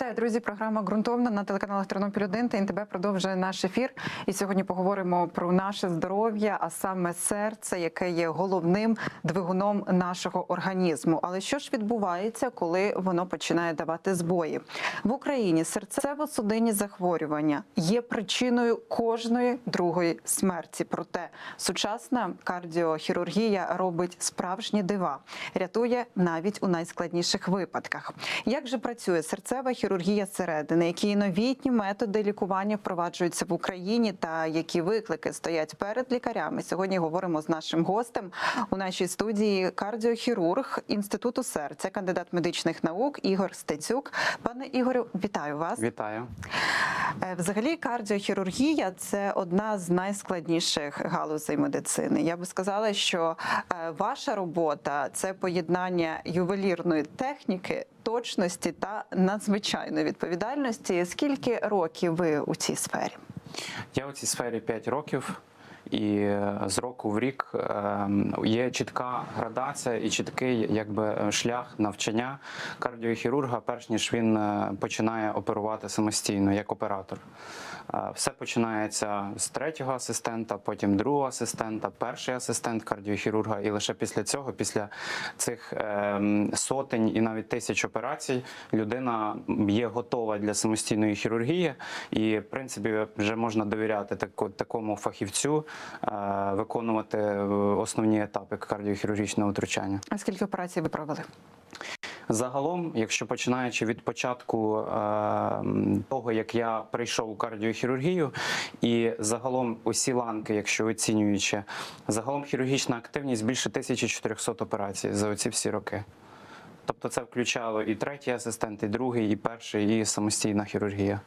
Вітаю, друзі! Програма ґрунтовна на телеканалах Тернопіль 1 та НТБ продовжує наш ефір. І сьогодні поговоримо про наше здоров'я, а саме серце, яке є головним двигуном нашого організму. Але що ж відбувається, коли воно починає давати збої в Україні? Серцево-судинні захворювання є причиною кожної другої смерті. Проте сучасна кардіохірургія робить справжні дива, рятує навіть у найскладніших випадках. Як же працює серцева хірургія зсередини? Які новітні методи лікування впроваджуються в Україні, та які виклики стоять перед лікарями? Сьогодні говоримо з нашим гостем у нашій студії кардіохірург інституту серця, кандидат медичних наук Ігор Стецюк. Пане Ігорю, вітаю вас. Вітаю. Е, Взагалі, кардіохірургія це одна з найскладніших галузей медицини. Я би сказала, що е, ваша робота це поєднання ювелірної техніки, точності та надзвичайної відповідальності. Скільки років ви у цій сфері? Я у цій сфері 5 років. І е, з року в рік е, є чітка градація і чіткий якби шлях навчання кардіохірурга, перш ніж він е, починає оперувати самостійно як оператор. Е, Все починається з третього асистента, потім другого асистента, перший асистент кардіохірурга, і лише після цього, після цих е, сотень і навіть тисяч операцій, людина є готова для самостійної хірургії, і в принципі вже можна довіряти такому фахівцю е, виконувати е, основні етапи кардіохірургічного втручання. А скільки операцій ви провели? Загалом, якщо починаючи від початку е, того, як я прийшов у кардіохірургію, і загалом усі ланки, якщо оцінюючи, загалом хірургічна активність більше 1400 операцій за оці всі роки. Тобто це включало і третій асистент, і другий, і перший, і самостійна хірургія.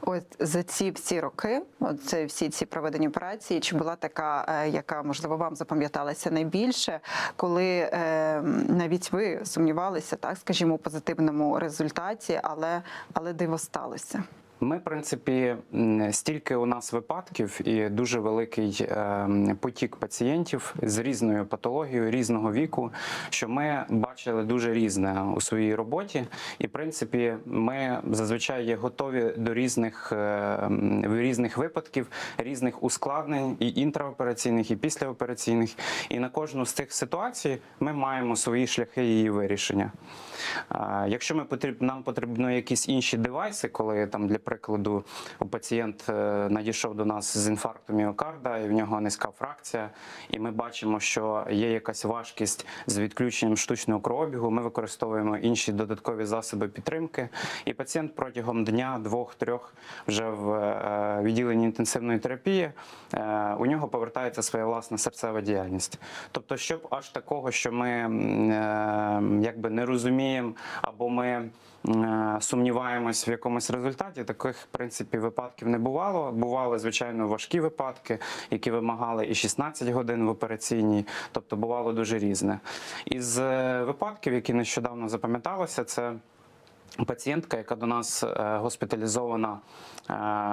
От за ці всі роки, це всі ці проведені операції, чи була така, е, яка можливо вам запам'яталася найбільше, коли е, навіть ви сумнівалися, так скажімо, у позитивному результаті, але але диво сталося. Ми, в принципі, стільки у нас випадків і дуже великий ем, потік пацієнтів з різною патологією, різного віку, що ми бачили дуже різне у своїй роботі. І, в принципі, ми зазвичай є готові до різних, ем, різних випадків, різних ускладнень і інтраопераційних, і післяопераційних. І на кожну з цих ситуацій ми маємо свої шляхи її вирішення. Якщо ми потріб, нам потрібно якісь інші девайси, коли там для прикладу пацієнт е, надійшов до нас з інфарктом міокарда, і в нього низька фракція, і ми бачимо, що є якась важкість з відключенням штучного кровообігу. Ми використовуємо інші додаткові засоби підтримки, і пацієнт протягом дня, двох-трьох вже в е, відділенні інтенсивної терапії е, у нього повертається своя власна серцева діяльність. Тобто, щоб аж такого, що ми якби не розуміємо, або ми е, сумніваємось в якомусь результаті, таких в принципі випадків не бувало. Бували звичайно важкі випадки, які вимагали і 16 годин в операційній, тобто бувало дуже різне. Із е, випадків, які нещодавно запам'яталися, це. Пацієнтка, яка до нас е, госпіталізована,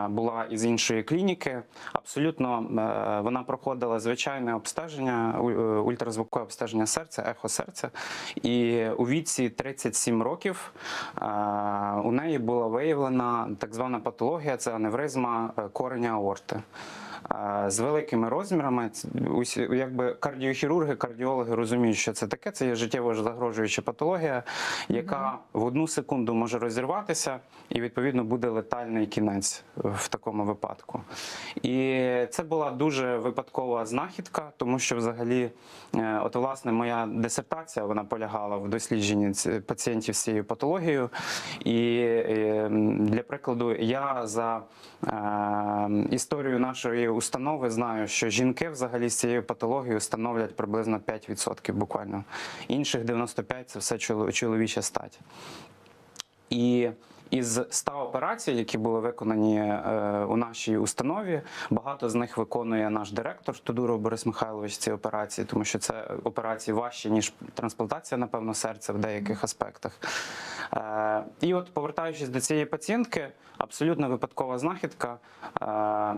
була із іншої клініки. Абсолютно е, вона проходила звичайне обстеження, е, ультразвукове обстеження серця, ехо серця. І у віці 37 років е, у неї була виявлена так звана патологія, це аневризма е, кореня аорти. Е, З великими розмірами, якби кардіохірурги, кардіологи розуміють, що це таке. Це є життєво загрожуюча патологія, яка в одну секунду може розірватися, і відповідно буде летальний кінець в такому випадку. І це була дуже випадкова знахідка, тому що взагалі, е, от власне, моя дисертація вона полягала в дослідженні пацієнтів з цією патологією. І е, для прикладу, я за е, історію нашої установи знаю, що жінки взагалі з цією патологією становлять приблизно 5% буквально. Інших 95% це все чоловіча стать. І із 100 операцій, які були виконані е, у нашій установі, багато з них виконує наш директор Тодуров Борис Михайлович ці операції, тому що це операції важчі, ніж трансплантація, напевно, серця в деяких аспектах. Е, І от повертаючись до цієї пацієнтки, абсолютно випадкова знахідка. Е,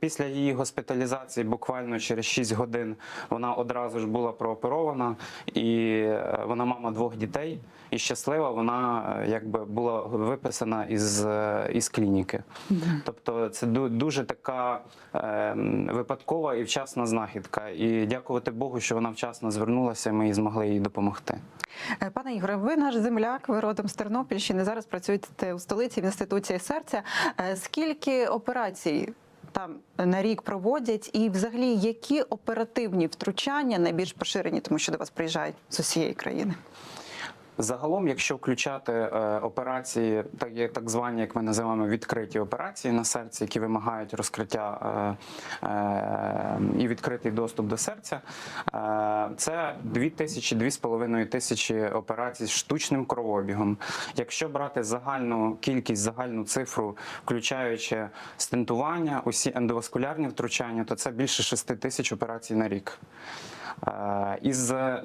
Після її госпіталізації, буквально через 6 годин, вона одразу ж була прооперована, і е, вона мама двох дітей. І щаслива вона якби була виписана із, із клініки. Тобто це дуже така е, випадкова і вчасна знахідка. І дякувати Богу, що вона вчасно звернулася, ми і змогли їй допомогти. Пане Ігоре, ви наш земляк, ви родом з Тернопільщини. Зараз працюєте у столиці в інституції серця. Е, Скільки операцій там на рік проводять, і взагалі які оперативні втручання найбільш поширені, тому що до вас приїжджають з усієї країни? Загалом, якщо включати е, операції, так як так звані, як ми називаємо відкриті операції на серці, які вимагають розкриття е, е, і відкритий доступ до серця, це 2 тисячі, 2,5 тисячі операцій з штучним кровообігом. Якщо брати загальну кількість, загальну цифру, включаючи стентування, усі ендоваскулярні втручання, то це більше 6 тисяч операцій на рік. Е, Із е,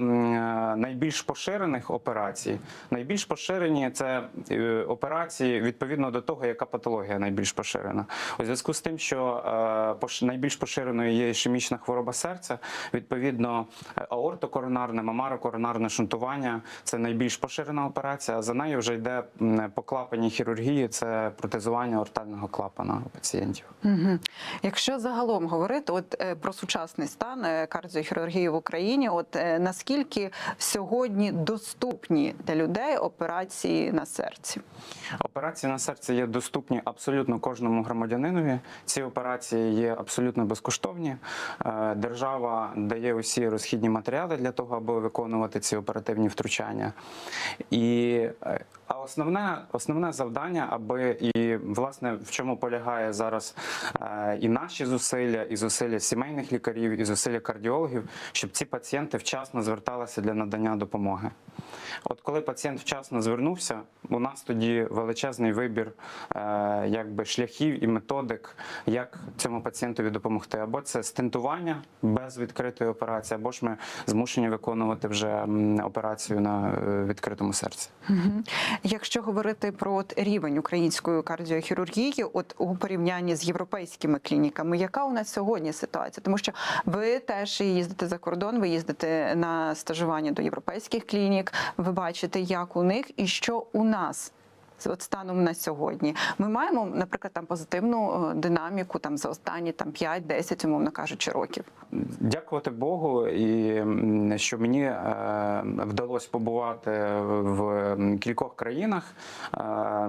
найбільш поширених операцій, найбільш поширені це е, операції відповідно до того, яка патологія найбільш поширена. У зв'язку з тим, що е, найбільш поширеною є ішемічна хвороба серця, відповідно е, аортокоронарне, мамарокоронарне шунтування це найбільш поширена операція. А за нею вже йде по клапаній хірургії, це протезування ортального клапана у пацієнтів. Якщо загалом говорити от е, про сучасний стан е, кардіохірургії в Україні, от е, наскільки сьогодні доступні для людей операції на серці? Операції на серце є доступні абсолютно кожному громадянинові. Ці операції є абсолютно безкоштовні. Е, Держава дає усі розхідні матеріали для того, аби виконувати ці оперативні втручання. І е, а основне, основне завдання, аби і власне в чому полягає зараз і наші зусилля, і зусилля сімейних лікарів, і зусилля кардіологів, щоб ці пацієнти вчасно зверталися для надання допомоги. От коли пацієнт вчасно звернувся, у нас тоді величезний вибір е, якби шляхів і методик, як цьому пацієнтові допомогти. Або це стентування без відкритої операції, або ж ми змушені виконувати вже операцію на е, відкритому серці. Якщо говорити про от рівень української кардіохірургії, от у порівнянні з європейськими клініками, яка у нас сьогодні ситуація? Тому що ви теж їздите за кордон, ви їздите на стажування до європейських клінік, ви бачите, як у них і що у нас. От станом на сьогодні ми маємо, наприклад, там позитивну е, динаміку там за останні там 5-10, умовно кажучи, років. Дякувати Богу, і що мені е, вдалося побувати в кількох країнах е,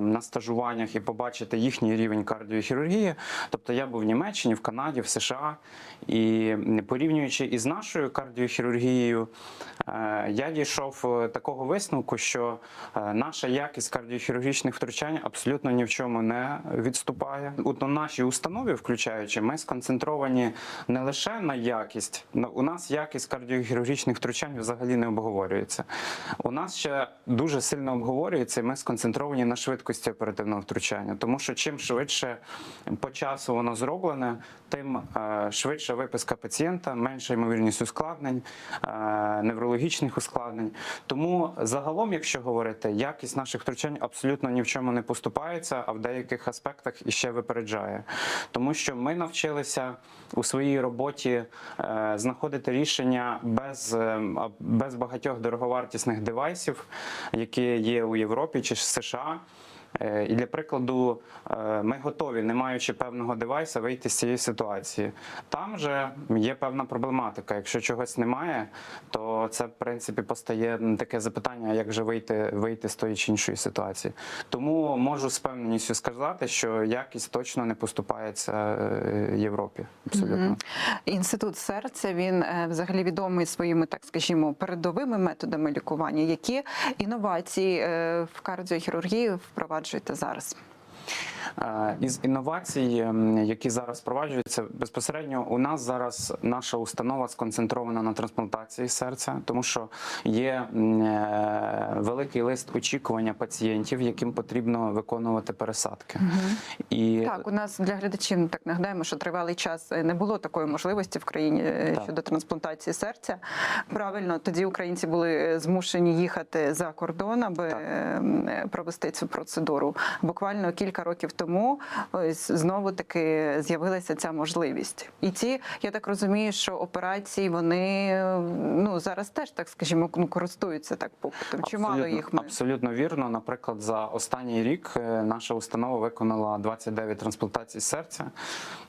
на стажуваннях і побачити їхній рівень кардіохірургії. Тобто я був в Німеччині, в Канаді, в США, і порівнюючи із нашою кардіохірургією, е, я дійшов е, такого висновку, що е, наша якість кардіохірургічних втручань абсолютно ні в чому не відступає. От у нашій установі, включаючи, ми сконцентровані не лише на якість. Ну, У нас якість кардіохірургічних втручань взагалі не обговорюється. У нас ще дуже сильно обговорюється, і ми сконцентровані на швидкості оперативного втручання. Тому що чим швидше по часу воно зроблене, тим е, швидша виписка пацієнта, менша ймовірність ускладнень, е, неврологічних ускладнень. Тому загалом, якщо говорити, якість наших втручань абсолютно ні в чому не поступається, а в деяких аспектах іще випереджає. Тому що ми навчилися у своїй роботі е, знаходити рішення без, е, без багатьох дороговартісних девайсів, які є у Європі чи США. Е, І для прикладу, е, ми готові, не маючи певного девайса, вийти з цієї ситуації. Там же є певна проблематика. Якщо чогось немає, то це в принципі постає таке запитання, як же вийти, вийти з тої чи іншої ситуації. Тому можу з певністю сказати, що якість точно не поступається е, Європі. Абсолютно. Мгм. Інститут серця він взагалі відомий своїми, так скажімо, передовими методами лікування. Які інновації в кардіохірургії впроваджуєте зараз? Е, Із інновацій, ем, які зараз впроваджуються, безпосередньо у нас зараз наша установа сконцентрована на трансплантації серця, тому що є е, великий лист очікування пацієнтів, яким потрібно виконувати пересадки. І Так, у нас для глядачів так нагадаємо, що тривалий час е, не було такої можливості в країні Так. щодо трансплантації серця. Правильно, тоді українці були змушені їхати за кордон, аби Так. е, провести цю процедуру. Буквально кілька років тому ось знову таки з'явилася ця можливість. І ці, я так розумію, що операції вони ну зараз теж так скажімо ну, користуються так попитом. Чимало їх ми абсолютно вірно. Наприклад, за останній рік е, наша установа виконала 29 трансплантацій серця,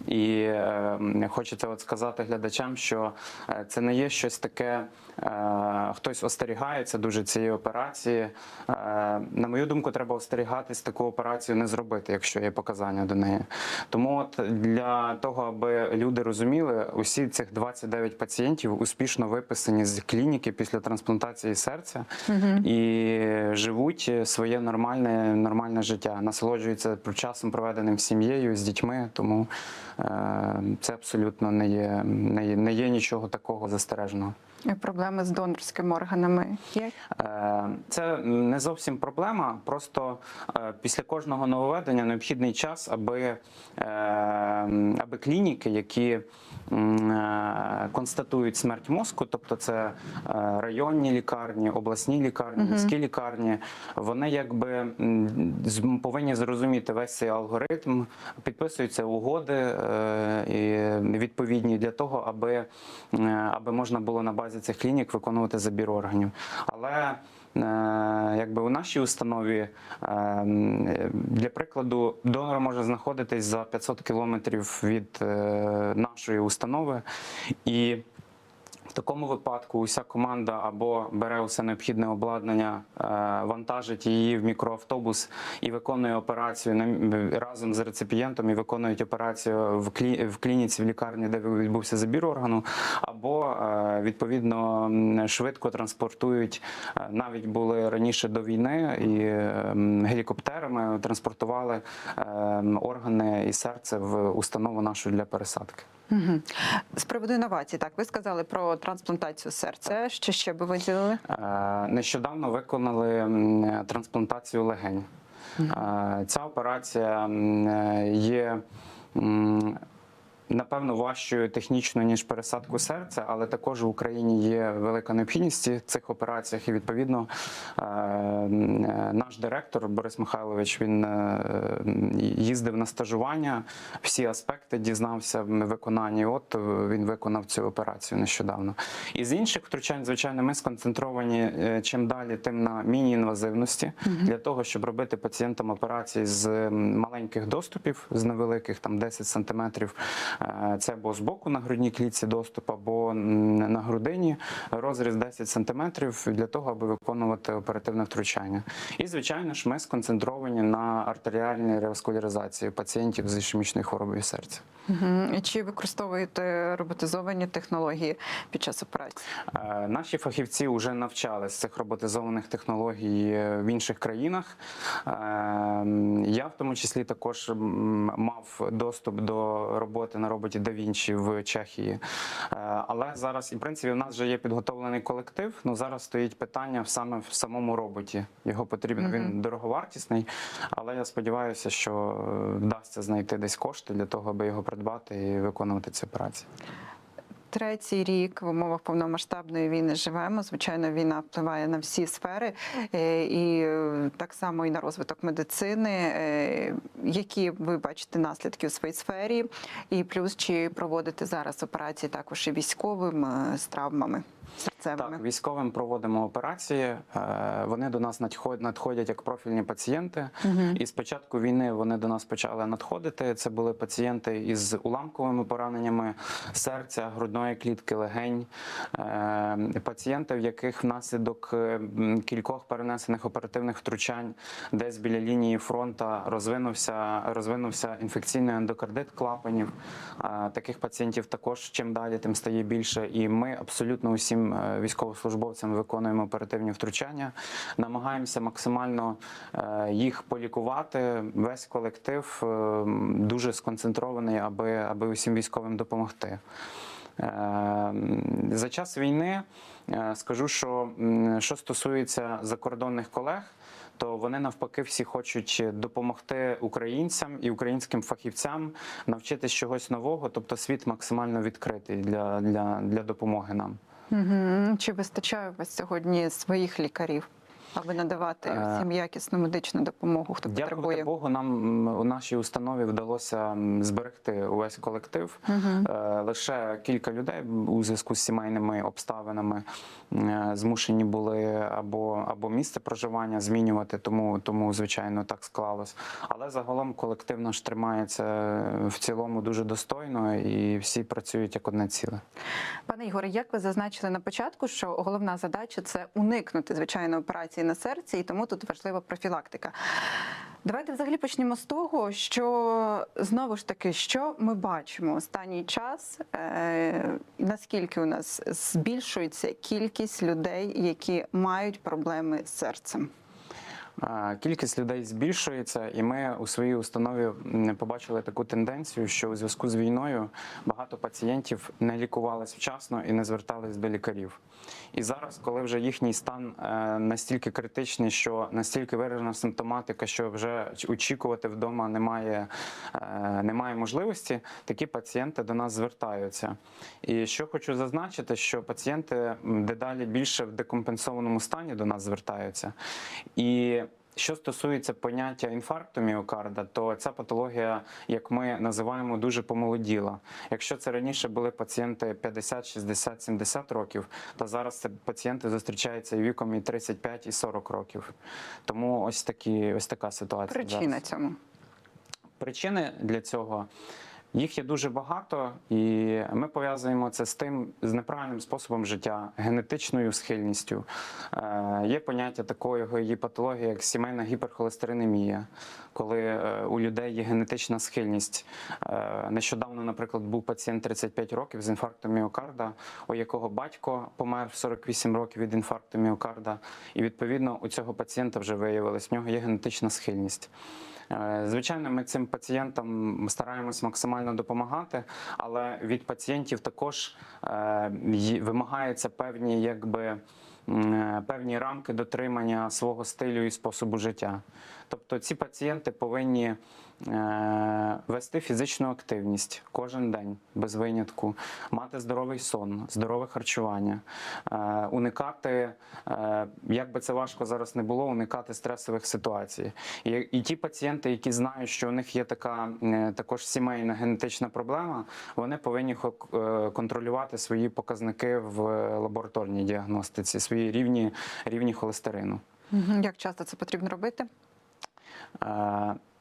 і е, хочеться от сказати глядачам, що е, це не є щось таке. е, Хтось остерігається дуже цієї операції. Е, На мою думку, треба остерігатись таку операцію не зробити, якщо є показання до неї. Тому от для того, аби люди розуміли, усі цих 29 пацієнтів успішно виписані з клініки після трансплантації серця і живуть своє нормальне, нормальне життя, насолоджуються часом проведеним з сім'єю, з дітьми. Тому е, це абсолютно не є, не є, не є нічого такого застереженого. Проблеми з донорськими органами є. Е, Це не зовсім проблема. Просто е, після кожного нововведення необхідний час, аби, е, аби клініки, які констатують смерть мозку, тобто це районні лікарні, обласні лікарні, міські лікарні, вони якби повинні зрозуміти весь цей алгоритм, підписуються угоди відповідні для того, аби, аби можна було на базі цих клінік виконувати забір органів. Але е, якби у нашій установі е, для прикладу донор може знаходитись за 500 кілометрів від е, нашої установи і. Такому випадку уся команда або бере усе необхідне обладнання, е, вантажить її в мікроавтобус і виконує операцію разом з реципієнтом і виконують операцію в, клі, в клініці в лікарні, де відбувся забір органу, або е, відповідно швидко транспортують. е, Навіть були раніше до війни і гелікоптерами транспортували органи і серце в установу нашу для пересадки. Угу. З приводу інновацій, так ви сказали про трансплантацію серця. Що ще би виділили? Е, Нещодавно виконали трансплантацію легень. Е, Ця операція е, є. Напевно, важчою технічно ніж пересадку серця, але також в Україні є велика необхідність в цих операціях. І відповідно е, наш директор Борис Михайлович він е, їздив на стажування, всі аспекти дізнався в виконанні. і От е, він виконав цю операцію нещодавно. Із інших втручань, звичайно, ми сконцентровані чим далі, тим на міні-інвазивності для того, щоб робити пацієнтам операції з маленьких доступів, з невеликих, там 10 сантиметрів. Е, Це або з боку на грудній клітці доступ, або на грудині розріз 10 сантиметрів для того, аби виконувати оперативне втручання. І звичайно ж, ми сконцентровані на артеріальній реваскуляризації пацієнтів з ішемічною хворобою серця. Угу. Чи використовуєте роботизовані технології під час операції? Е, Наші фахівці вже навчались цих роботизованих технологій е, в інших країнах. Я в тому числі також мав доступ до роботи на роботі DaVinci в Чехії. Е, Але зараз, і в принципі, в нас вже є підготовлений колектив. Ну зараз стоїть питання саме в самому роботі. Його потрібно. Він дороговартісний, але я сподіваюся, що е, вдасться знайти десь кошти для того, аби його придбати і виконувати ці операції. Третій рік в умовах повномасштабної війни живемо. Звичайно, війна впливає на всі сфери, е, і е, так само і на розвиток медицини. Е, Які ви бачите наслідки у своїй сфері? І плюс чи проводите зараз операції також і військовим з травмами серцевими? Так, військовим проводимо операції. Е, Вони до нас надход- надходять як профільні пацієнти. І з початку війни вони до нас почали надходити. Це були пацієнти із уламковими пораненнями серця, грудної клітки, легень, Е, пацієнти, в яких внаслідок е, кількох перенесених оперативних втручань десь біля лінії фронту розвинувся, розвинувся інфекційний ендокардит клапанів. Таких пацієнтів також чим далі, тим стає більше. І ми абсолютно усім е, виконуємо оперативні втручання. Намагаємося максимально е, їх полікувати. Весь колектив е, дуже сконцентрований, аби, аби усім військовим допомогти. Е, За час війни скажу, що що стосується закордонних колег, то вони навпаки всі хочуть допомогти українцям і українським фахівцям навчитись чогось нового, тобто світ максимально відкритий для, для, для допомоги нам. Угу. Чи вистачає у вас сьогодні своїх лікарів, аби надавати Е, всім якісну медичну допомогу, хто Дякувати потребує? Богу, нам у нашій установі вдалося зберегти увесь колектив. Е, Лише кілька людей у зв'язку з сімейними обставинами е, змушені були або, або місце проживання змінювати, тому, тому звичайно так склалось. Але загалом колектив наш тримається в цілому дуже достойно і всі працюють як одне ціле. Пане Ігоре, як ви зазначили на початку, що головна задача це уникнути звичайно операції на серці, і тому тут важлива профілактика. Давайте взагалі почнемо з того, що знову ж таки, що ми бачимо останній час, е, наскільки у нас збільшується кількість людей, які мають проблеми з серцем. Кількість людей збільшується, і ми у своїй установі побачили таку тенденцію, що у зв'язку з війною багато пацієнтів не лікувались вчасно і не звертались до лікарів. І зараз, коли вже їхній стан е, настільки критичний, що настільки виражена симптоматика, що вже очікувати вдома немає, е, немає можливості, такі пацієнти до нас звертаються. І що хочу зазначити, що пацієнти дедалі більше в декомпенсованому стані до нас звертаються. І що стосується поняття інфаркту міокарда, то ця патологія, як ми називаємо, дуже помолоділа. Якщо це раніше були пацієнти 50, 60, 70 років, то зараз це пацієнти зустрічаються і віком і 35, і 40 років. Тому ось такі, ось така ситуація. Причина зараз. цьому. Причини для цього. Їх є дуже багато, і ми пов'язуємо це з тим з неправильним способом життя, генетичною схильністю. Е, є поняття такої патології, як сімейна гіперхолестеринемія, коли е, у людей є генетична схильність. Е, нещодавно, наприклад, був пацієнт 35 років з інфарктом міокарда, у якого батько помер в 48 років від інфаркту міокарда, і відповідно у цього пацієнта вже виявилось, в нього є генетична схильність. Е, Звичайно, ми цим пацієнтам стараємось максимально допомагати, але від пацієнтів також е, вимагаються певні, якби. е, Певні рамки дотримання свого стилю і способу життя. Тобто ці пацієнти повинні вести фізичну активність кожен день без винятку, мати здоровий сон, здорове харчування, е, уникати, е, як би це важко зараз не було, уникати стресових ситуацій. І, і ті пацієнти, які знають, що у них є така е, також сімейна генетична проблема, вони повинні е, контролювати свої показники в лабораторній діагностиці, свої рівні, рівні холестерину. Як часто це потрібно робити?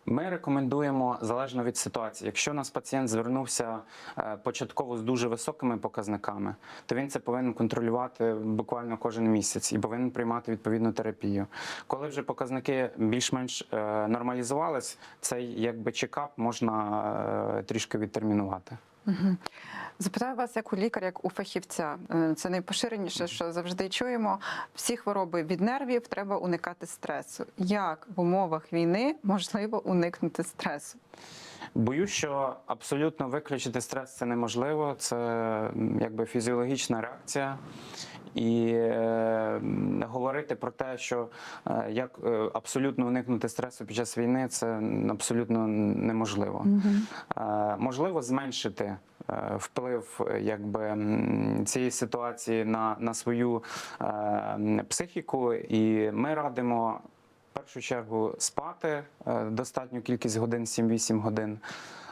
Ми рекомендуємо залежно від ситуації. Якщо у нас пацієнт звернувся е, початково з дуже високими показниками, то він це повинен контролювати буквально кожен місяць і повинен приймати відповідну терапію. Коли вже показники більш-менш е, нормалізувались, цей якби чекап можна е, трішки відтермінувати. Запитаю вас як у лікаря, як у фахівця. Е, Це найпоширеніше, що завжди чуємо. Всі хвороби від нервів треба уникати стресу. Як в умовах війни можливо уникнути стресу? Боюсь, що абсолютно виключити стрес це неможливо. Це якби фізіологічна реакція. І е, говорити про те, що е, як е, абсолютно уникнути стресу під час війни, це абсолютно неможливо. Е, можливо, зменшити е, вплив якби, цієї ситуації на, на свою е, психіку, і ми радимо першу чергу спати е, достатню кількість годин, 7-8 годин,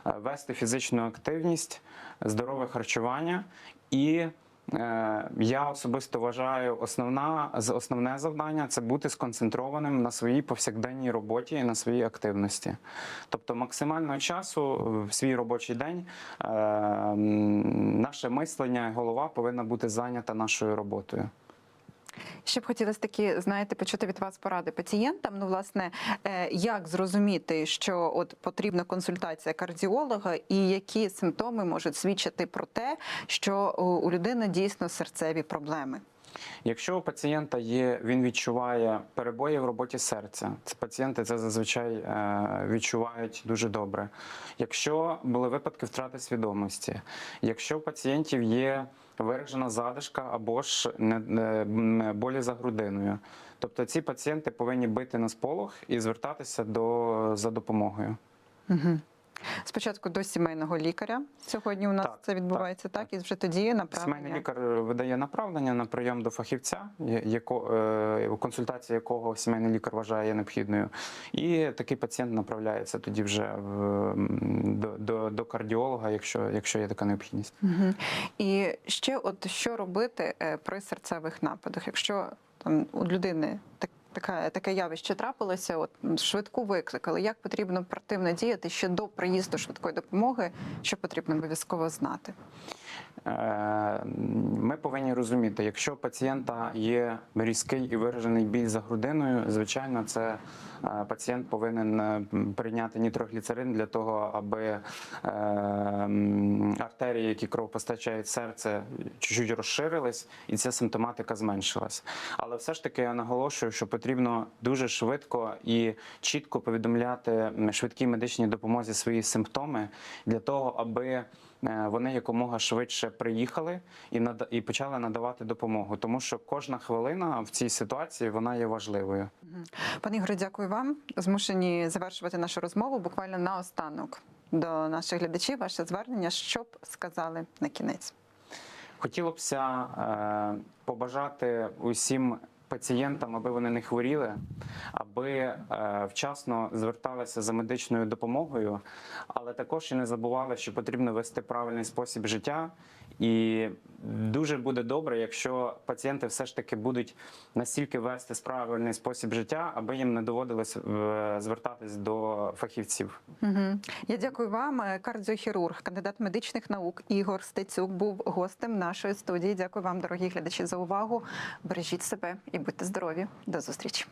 е, вести фізичну активність, здорове харчування і. е, Я особисто вважаю, основна основне завдання це бути сконцентрованим на своїй повсякденній роботі і на своїй активності. Тобто максимально часу в свій робочий день наше мислення і голова повинна бути зайнята нашою роботою. Ще б хотілося такі, знаєте, почути від вас поради пацієнтам. Ну, власне, е, як зрозуміти, що от потрібна консультація кардіолога, і які симптоми можуть свідчити про те, що у людини дійсно серцеві проблеми? Якщо у пацієнта є, він відчуває перебої в роботі серця, це пацієнти це зазвичай е, відчувають дуже добре. Якщо були випадки втрати свідомості, якщо у пацієнтів є виражена задишка або ж болі за грудиною, тобто ці пацієнти повинні бити на сполох і звертатися до, за допомогою. Угу. Спочатку до сімейного лікаря. Сьогодні у нас Так, це відбувається, так, так, і вже тоді направлення. Сімейний лікар видає направлення на прийом до фахівця, яко, е, консультація якого сімейний лікар вважає необхідною. І такий пацієнт направляється тоді вже в, до, до, до кардіолога, якщо, якщо є така необхідність. Угу. І ще, от що робити е, при серцевих нападах, якщо там у людини так. Таке, таке явище трапилося, от швидку викликали. Як потрібно противно діяти ще до приїзду швидкої допомоги, що потрібно обов'язково знати? Е, Ми повинні розуміти, якщо у пацієнта є різкий і виражений біль за грудиною, звичайно, це е, пацієнт повинен е, прийняти нітрогліцерин для того, аби артерії, які кров постачають серце, чуть-чуть розширились, і ця симптоматика зменшилась. Але все ж таки я наголошую, що потрібно дуже швидко і чітко повідомляти швидкій медичній допомозі свої симптоми для того, аби вони якомога швидше приїхали і нада- і почали надавати допомогу, тому що кожна хвилина в цій ситуації вона є важливою. Пане Ігоре, дякую вам. Змушені завершувати нашу розмову буквально наостанок до наших глядачів. Ваше звернення, що б сказали на кінець? Хотілося б е, побажати усім пацієнтам, аби вони не хворіли, аби е, вчасно зверталися за медичною допомогою, але також і не забували, що потрібно вести правильний спосіб життя. І дуже буде добре, якщо пацієнти все ж таки будуть настільки вести правильний спосіб життя, аби їм не доводилось звертатись до фахівців. Угу. Я дякую вам. Е, Кардіохірург, кандидат медичних наук Ігор Стецюк був гостем нашої студії. Дякую вам, дорогі глядачі, за увагу. Бережіть себе і будьте здорові. До зустрічі.